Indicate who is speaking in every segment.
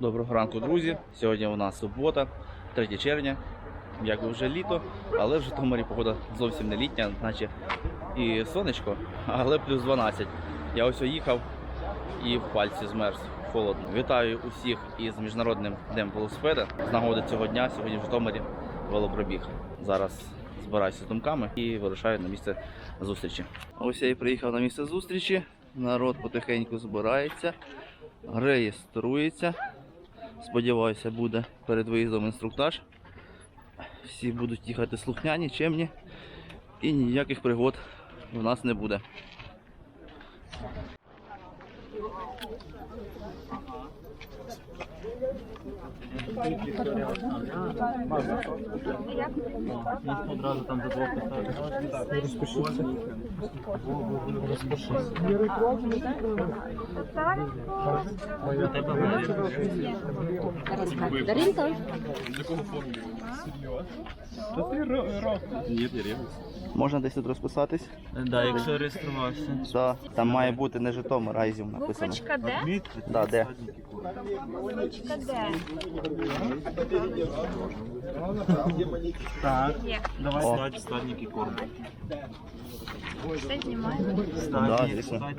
Speaker 1: Доброго ранку, друзі. Сьогодні у нас субота, 3 червня. Якби вже літо, але в Житомирі погода зовсім не літня, наче і сонечко, але плюс 12. Я ось їхав і в пальці змерз холодно. Вітаю усіх із міжнародним днем велосипеда. З нагоди цього дня сьогодні в Житомирі велопробіг. Зараз збираюся з думками і вирушаю на місце зустрічі. Ось я і приїхав на місце зустрічі. Народ потихеньку збирається, реєструється. Сподіваюся, буде перед виїздом інструктаж. Всі будуть їхати слухняні, чемні і ніяких пригод в нас не буде.
Speaker 2: одразу там за двох
Speaker 3: Розпишіться. Розпишіться. Дарин тоже. да. Что ты рот? Нет, я ревность.
Speaker 1: Можна десь тут розписатись?
Speaker 2: Да, якщо реєструвався.
Speaker 1: Да. Там має бути не Житомир, а Ізюм написано.
Speaker 4: Буквочка Д?
Speaker 1: Да, де?
Speaker 4: Буквочка Д.
Speaker 2: Так.
Speaker 4: Є.
Speaker 2: Давай
Speaker 1: О.
Speaker 2: стать стадники корбу.
Speaker 4: Все знімаємо.
Speaker 1: Да, звісно.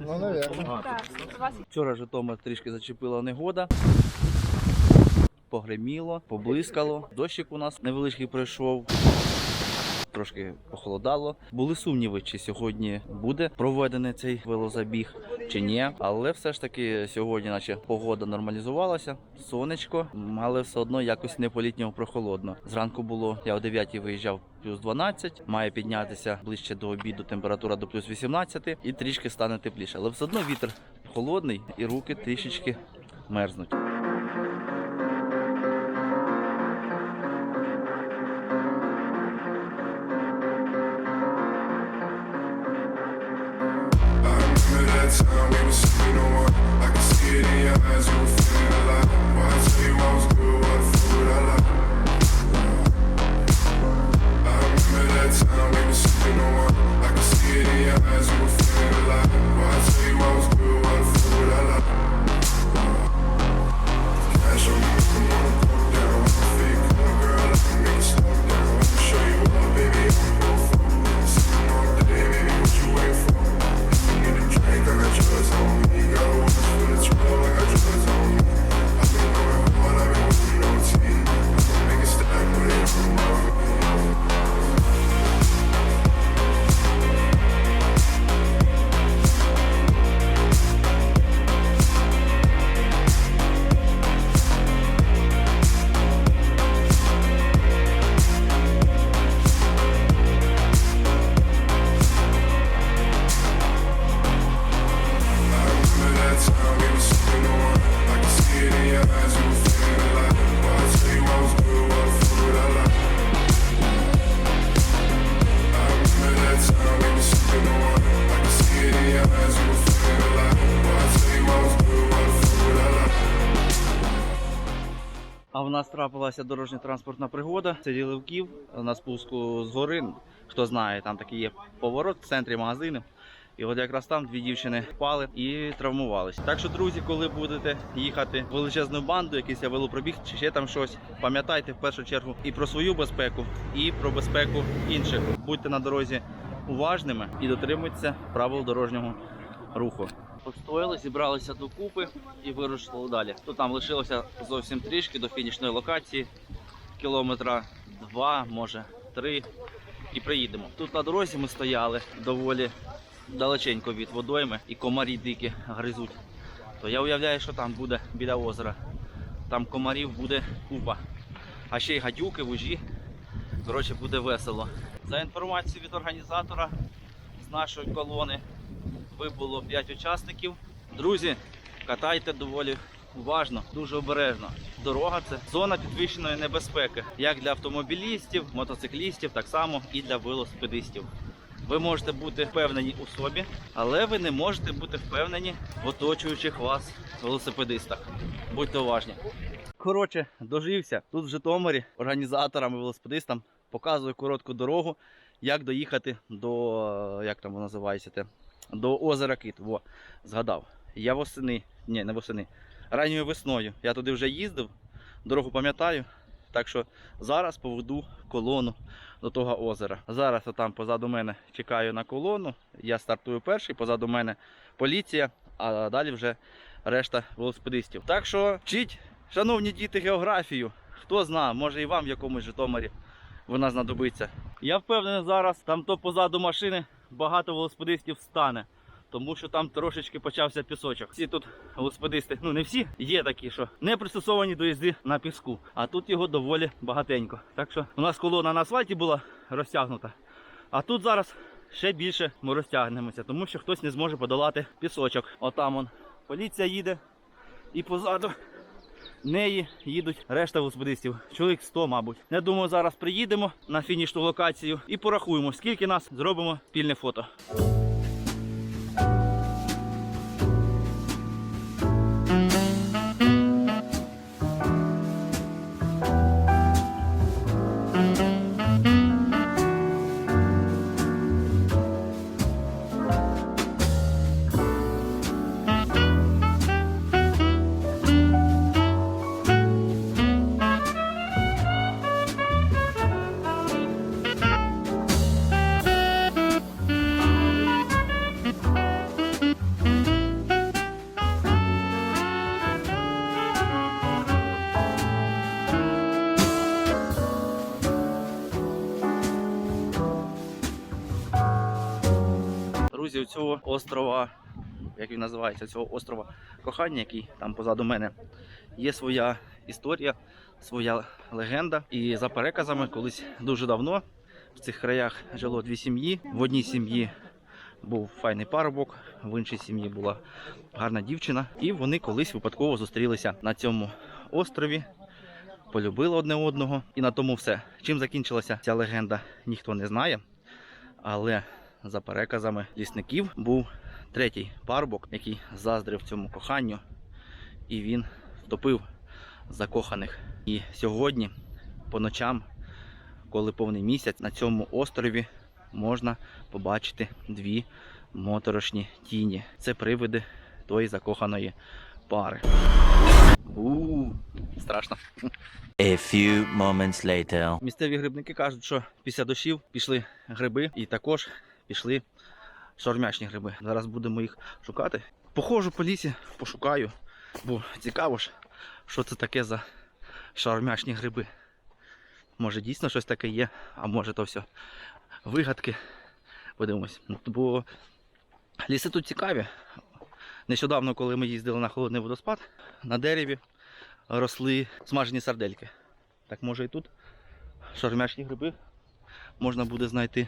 Speaker 4: Так, у вас
Speaker 1: Вчора Житомир трішки зачепила негода. Погреміло, поблискало. Дощик у нас невеличкий пройшов. Трошки похолодало. Були сумніви, чи сьогодні буде проведений цей велозабіг, чи ні. Але все ж таки сьогодні, наче погода нормалізувалася, сонечко, але все одно якось не по-літньому прохолодно. Зранку було я о 9 виїжджав плюс 12, має піднятися ближче до обіду температура до плюс 18 і трішки стане тепліше. Але все одно вітер холодний і руки трішечки мерзнуть. Трапилася дорожньо-транспортна пригода. Сиділи в Київ на спуску з гори. Хто знає, там такий є поворот в центрі магазину. І от якраз там дві дівчини впали і травмувалися. Так що, друзі, коли будете їхати в величезну банду, якийсь я велопробіг чи ще там щось, пам'ятайте в першу чергу і про свою безпеку, і про безпеку інших. Будьте на дорозі уважними і дотримуйтеся правил дорожнього руху. Постояли, зібралися докупи і вирушили далі. Тут нам лишилося зовсім трішки до фінішної локації, кілометра два, може три, і приїдемо. Тут на дорозі ми стояли доволі далеченько від водойми і комарі дикі гризуть. То я уявляю, що там буде біля озера. Там комарів буде купа. А ще й гадюки, вужі. Коротше, буде весело. За інформацією від організатора з нашої колони вибуло 5 учасників. Друзі, катайте доволі уважно, дуже обережно. Дорога це зона підвищеної небезпеки, як для автомобілістів, мотоциклістів, так само і для велосипедистів. Ви можете бути впевнені у собі, але ви не можете бути впевнені в оточуючих вас велосипедистах. Будьте уважні. Коротше, дожився тут в Житомирі організаторам і велосипедистам показую коротку дорогу, як доїхати до як там називається те, до озера Кит. Во, згадав. я восени, ні, не восени, ранньою весною. Я туди вже їздив, дорогу пам'ятаю. Так що зараз поведу колону до того озера. Зараз там позаду мене чекаю на колону. Я стартую перший, позаду мене поліція, а далі вже решта велосипедистів. Так що вчіть, шановні діти, географію. Хто знає, може і вам в якомусь Житомирі вона знадобиться. Я впевнений, зараз там то позаду машини багато велосипедистів стане. Тому що там трошечки почався пісочок. Всі тут велосипедисти, ну не всі, є такі, що не пристосовані до їзди на піску. А тут його доволі багатенько. Так що у нас колона на асфальті була розтягнута. А тут зараз ще більше ми розтягнемося, тому що хтось не зможе подолати пісочок. Отам он поліція їде і позаду неї їдуть решта велосипедистів. Чоловік 100, мабуть. Я думаю, зараз приїдемо на фінішну локацію і порахуємо, скільки нас зробимо спільне фото. Цього острова, як він називається, цього острова кохання, який там позаду мене, є своя історія, своя легенда. І за переказами, колись дуже давно в цих краях жило дві сім'ї. В одній сім'ї був файний парубок, в іншій сім'ї була гарна дівчина. І вони колись випадково зустрілися на цьому острові. Полюбили одне одного, і на тому все. Чим закінчилася ця легенда, ніхто не знає. Але за переказами лісників був третій парубок, який заздрив цьому коханню, і він втопив закоханих. І сьогодні, по ночам, коли повний місяць, на цьому острові можна побачити дві моторошні тіні. Це привиди тої закоханої пари. у страшно.
Speaker 3: A few moments later.
Speaker 1: Місцеві грибники кажуть, що після дощів пішли гриби і також пішли шаурмячні гриби. Зараз будемо їх шукати. Походжу по лісі, пошукаю, бо цікаво ж, що це таке за шаурмячні гриби. Може дійсно щось таке є, а може то все вигадки. Подивимось. Бо ліси тут цікаві. Нещодавно, коли ми їздили на холодний водоспад, на дереві росли смажені сардельки. Так може і тут шармячні гриби можна буде знайти.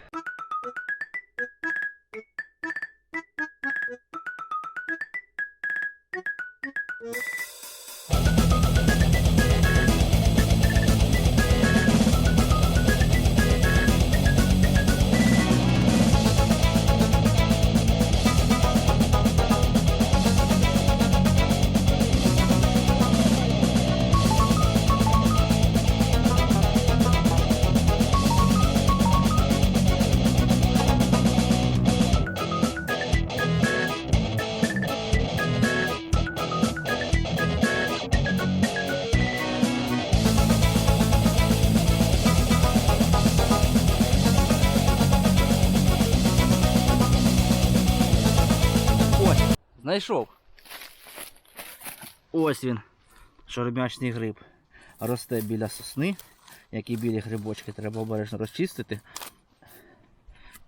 Speaker 1: Знайшов. Ось він, шармячний гриб. Росте біля сосни, які білі грибочки треба обережно розчистити.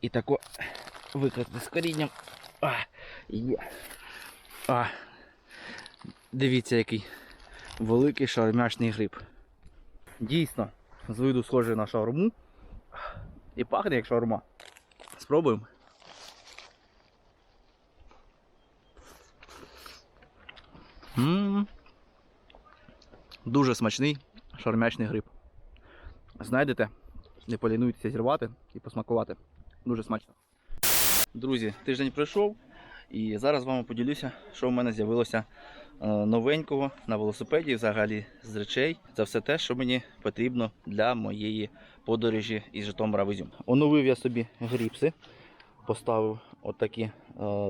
Speaker 1: І тако викрити з корінням. А, є. А, дивіться, який великий шаурмячний гриб. Дійсно, з виду схожий на шаурму. І пахне як шаурма. Спробуємо. М. Дуже смачний шармячний гриб. Знайдете, не полінуйтеся зірвати і посмакувати. Дуже смачно. Друзі, тиждень пройшов і зараз з вами поділюся, що в мене з'явилося е, новенького на велосипеді, взагалі з речей. Це все те, що мені потрібно для моєї подорожі із Житомира в Ізюм. Оновив я собі гріпси, поставив от такі е,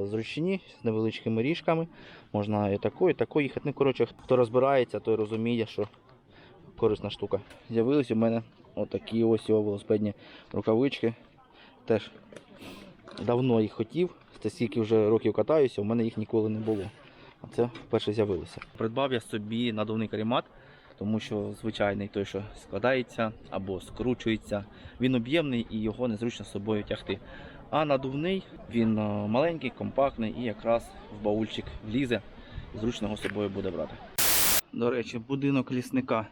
Speaker 1: зручні з невеличкими ріжками. Можна і тако, і тако їхати. Ну, коротше, хто розбирається, той розуміє, що корисна штука. З'явились у мене отакі ось велосипедні рукавички. Теж давно їх хотів. Це скільки вже років катаюся, у мене їх ніколи не було. А це вперше з'явилося. Придбав я собі надувний карімат, тому що звичайний той, що складається або скручується, він об'ємний і його незручно з собою тягти. А надувний він е, маленький, компактний і якраз в баульчик влізе, зручно його з собою буде брати. До речі, будинок лісника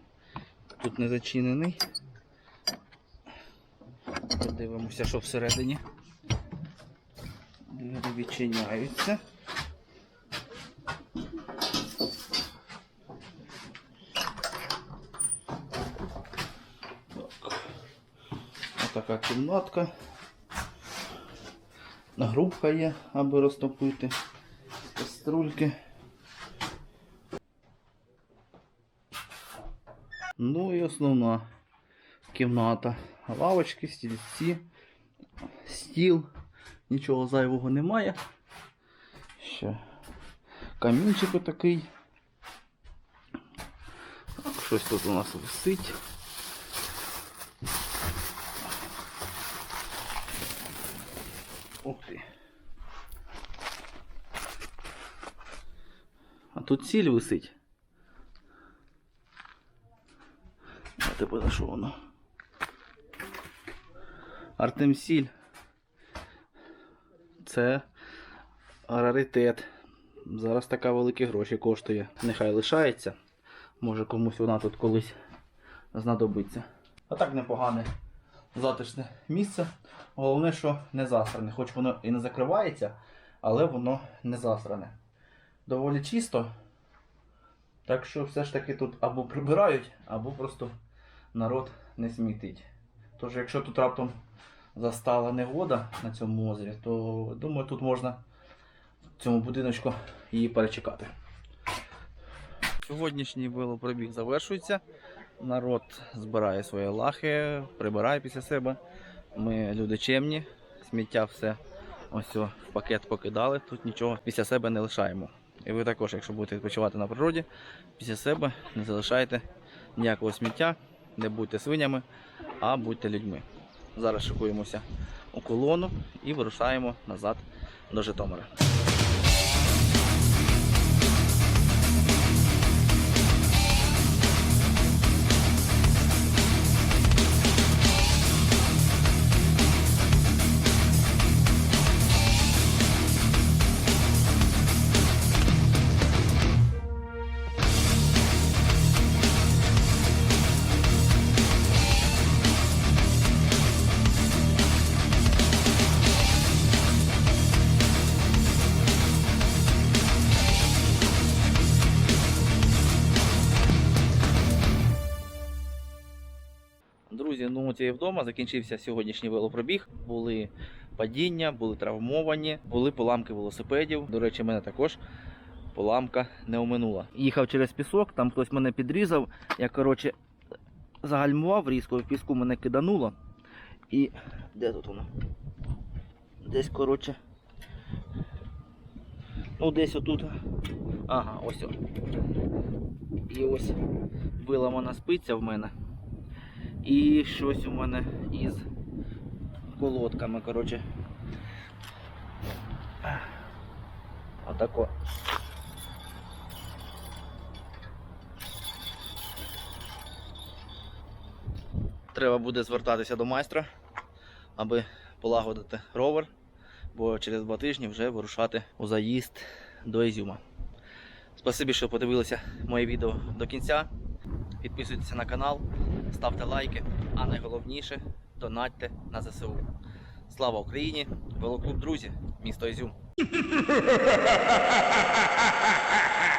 Speaker 1: тут не зачинений. Подивимося, що всередині. Двері відчиняються. Так. Отака кімнатка. Грубка є, аби розтопити. Каструльки. Ну і основна кімната. Лавочки, стільці, стіл. Нічого зайвого немає. Ще камінчик отакий. Так, щось тут у нас висить. Ух ти. А тут сіль висить. А тепер що воно? Артем сіль. Це раритет. Зараз така великі гроші коштує. Нехай лишається. Може комусь вона тут колись знадобиться. А так непогане затишне місце. Головне, що не засране. Хоч воно і не закривається, але воно не засране. Доволі чисто. Так що все ж таки тут або прибирають, або просто народ не смітить. Тож, якщо тут раптом застала негода на цьому озері, то думаю, тут можна в цьому будиночку її перечекати. Сьогоднішній велопробіг завершується. Народ збирає свої лахи, прибирає після себе. Ми люди чемні, сміття все ось в пакет покидали, тут нічого після себе не лишаємо. І ви також, якщо будете відпочивати на природі, після себе не залишайте ніякого сміття, не будьте свинями, а будьте людьми. Зараз шикуємося у колону і вирушаємо назад до Житомира. Друзі, ну от я і вдома закінчився сьогоднішній велопробіг. Були падіння, були травмовані, були поламки велосипедів. До речі, мене також поламка не оминула. Їхав через пісок, там хтось мене підрізав. Я коротше загальмував різко, в піску мене кидануло. І де тут воно? Десь, коротше. Ну, десь отут. Ага, ось. І ось виламана спиця в мене. І щось у мене із колодками, коротше. Отако. Треба буде звертатися до майстра, аби полагодити ровер, бо через два тижні вже вирушати у заїзд до Ізюма. Спасибі, що подивилися моє відео до кінця. Підписуйтесь на канал, ставте лайки, а найголовніше донатьте на ЗСУ. Слава Україні! Велоклуб друзі, місто Ізюм.